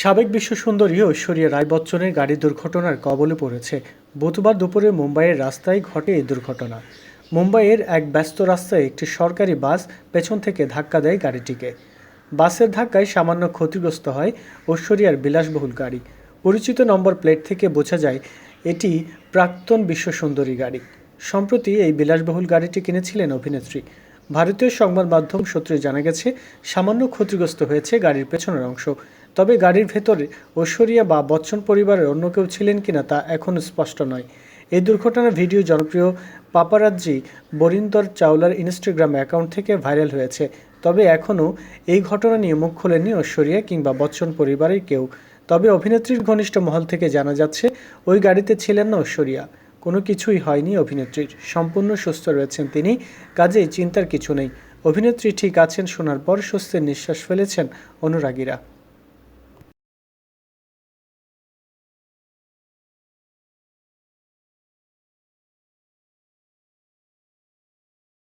সাবেক বিশ্বসুন্দরী ঐশ্বরিয়া রায় বচ্চনের গাড়ি দুর্ঘটনার কবলে পড়েছে। বুধবার দুপুরে মুম্বাইয়ের রাস্তায় ঘটে এই দুর্ঘটনা। মুম্বাইয়ের এক ব্যস্ত রাস্তায় একটি সরকারি বাস পেছন থেকে ধাক্কা দেয় গাড়িটিকে। বাসের ধাক্কায় সামান্য ক্ষতিগ্রস্ত হয় ঐশ্বরিয়ার বিলাসবহুল গাড়ি। পরিচিত নম্বর প্লেট থেকে বোঝা যায়, এটি প্রাক্তন বিশ্বসুন্দরী গাড়ি। সম্প্রতি এই বিলাসবহুল গাড়িটি কিনেছিলেন অভিনেত্রী। ভারতীয় সংবাদ মাধ্যম সূত্রে জানা গেছে, সামান্য ক্ষতিগ্রস্ত হয়েছে গাড়ির পেছনের অংশ। তবে গাড়ির ভেতরে ঐশ্বরিয়া বা বচ্চন পরিবারের অন্য কেউ ছিলেন কিনা তা এখনও স্পষ্ট নয়। এই দুর্ঘটনার ভিডিও জনপ্রিয় পাপারাজ্জি বরিন্দর চাওলার ইনস্টাগ্রাম অ্যাকাউন্ট থেকে ভাইরাল হয়েছে। তবে এখনও এই ঘটনা নিয়ে মুখ খোলেননি ঐশ্বরিয়া কিংবা বচ্চন পরিবারের কেউ। তবে অভিনেত্রীর ঘনিষ্ঠ মহল থেকে জানা যাচ্ছে, ওই গাড়িতে ছিলেন না ঐশ্বরিয়া। কোনো কিছুই হয়নি অভিনেত্রীর। সম্পূর্ণ সুস্থ রয়েছেন তিনি, কাজেই চিন্তার কিছু নেই। অভিনেত্রী ঠিক আছেন শোনার পর স্বস্তির নিঃশ্বাস ফেলেছেন অনুরাগীরা।